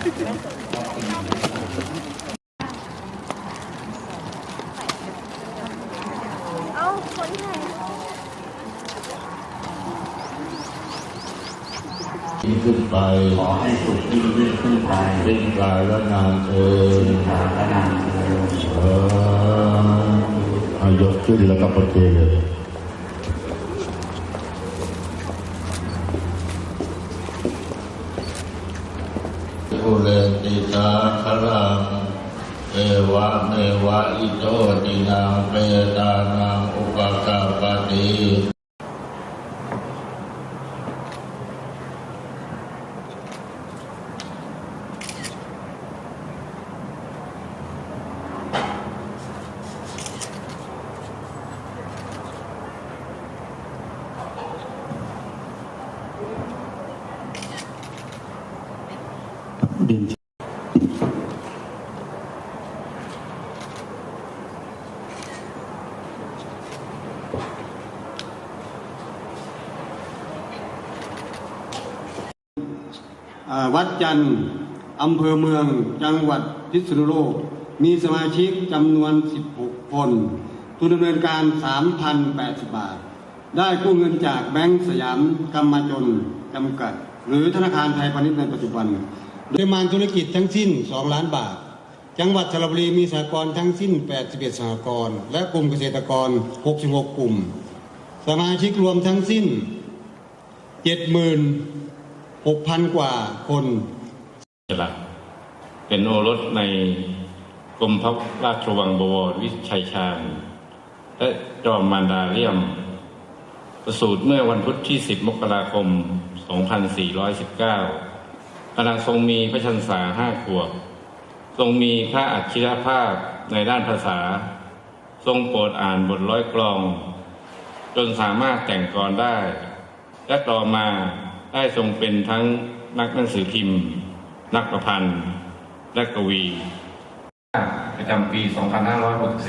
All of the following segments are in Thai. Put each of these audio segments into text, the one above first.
เอาคนไทยยิ่งขึ้นไปขอให้สุขยิ่งยิ่งขึ้นไปยิ่งกายและนานเอ่ยสาธนานเทินเอออายกขึ้นแล้วก็ประเคน กุเรนติตาคลังเอวะเมวะอิโตตินังเปตานังอุปกาปติ อ่าวัดจันทร์อำเภอเมือง จังหวัดพิษณุโลก มีสมาชิกจำนวน 16 คน ทุนดำเนินการ 3,080 บาท ได้กู้เงินจากแบงก์สยามกรรมจนจำกัด หรือธนาคารไทยพาณิชย์ในปัจจุบัน โดยมาธุรกิจทั้งสิ้น 2 ล้านบาท จังหวัดสระบุรีมีสหกรณ์ทั้งสิ้น 81สหกรณ์และกลุ่มเกษตรกร 66 กลุ่ม สมาชิกรวมทั้งสิ้น 76,000 กว่าคนจรักเป็นโอรสในกรมพระราชวังบวรวิชัยชาญ และจอมมารดาเลี่ยม ประสูติเมื่อวันพุธที่ 10 มกราคม 2419 ขณะทรงมีพระชันษาห้าขวบ ทรงมีพระอัจฉริภาพในด้านภาษา ทรงโปรดอ่านบทร้อยกลอง จนสามารถแต่งกลอนได้ และต่อมาได้ทรงเป็นทั้งนักหนังสือพิมพ์ นักประพันธ์และกวี ประจำปี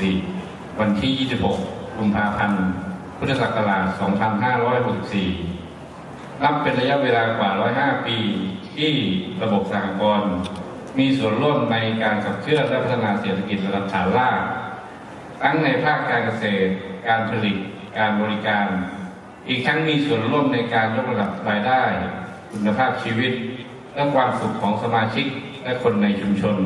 2564 วันที่ 26 กุมภาพันธ์ พุทธศักราช 2564 นับเป็นระยะเวลากว่า 105 ปี ที่ระบบสหกรณ์มีส่วนร่วมในการขับเคลื่อนและพัฒนาเศรษฐกิจระดับฐานล่างทั้งในภาคการเกษตร การผลิต การบริการ อีกทั้งมีส่วนร่วมในการยกระดับรายได้ คุณภาพชีวิต และความสุขของสมาชิกและคนในชุมชน